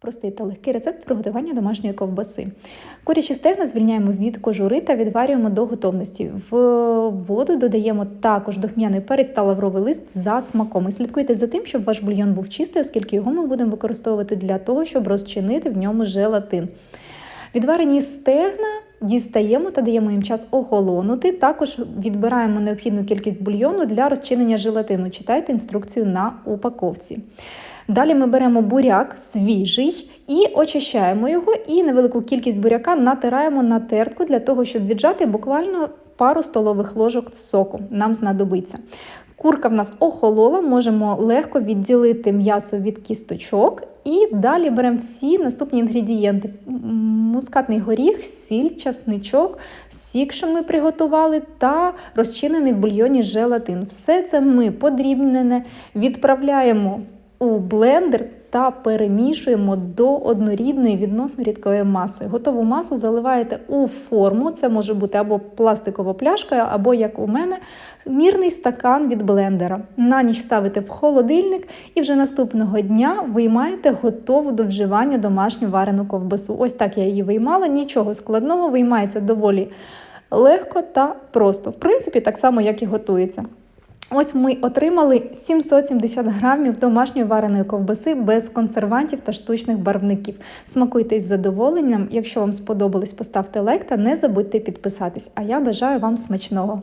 Простий та легкий рецепт приготування домашньої ковбаси. Курячі стегна звільняємо від кожури та відварюємо до готовності. В воду додаємо також духмяний перець та лавровий лист за смаком. І слідкуйте за тим, щоб ваш бульйон був чистий, оскільки його ми будемо використовувати для того, щоб розчинити в ньому желатин. Відварені стегна дістаємо та даємо їм час охолонути. Також відбираємо необхідну кількість бульйону для розчинення желатину. Читайте інструкцію на упаковці. Далі ми беремо буряк свіжий і очищаємо його, і невелику кількість буряка натираємо на тертку для того, щоб віджати буквально пару столових ложок соку. Нам знадобиться. Курка в нас охолола, можемо легко відділити м'ясо від кісточок. І далі беремо всі наступні інгредієнти: мускатний горіх, сіль, часничок, сік, що ми приготували, та розчинений в бульйоні желатин. Все це ми подрібнене відправляємо у блендер та перемішуємо до однорідної відносно рідкої маси. Готову масу заливаєте у форму. Це може бути або пластикова пляшка, або, як у мене, мірний стакан від блендера. На ніч ставите в холодильник і вже наступного дня виймаєте готову до вживання домашню варену ковбасу. Ось так я її виймала, нічого складного, виймається доволі легко та просто. В принципі, так само, як і готується. Ось ми отримали 770 грамів домашньої вареної ковбаси без консервантів та штучних барвників. Смакуйтесь з задоволенням. Якщо вам сподобалось, поставте лайк та не забудьте підписатись. А я бажаю вам смачного!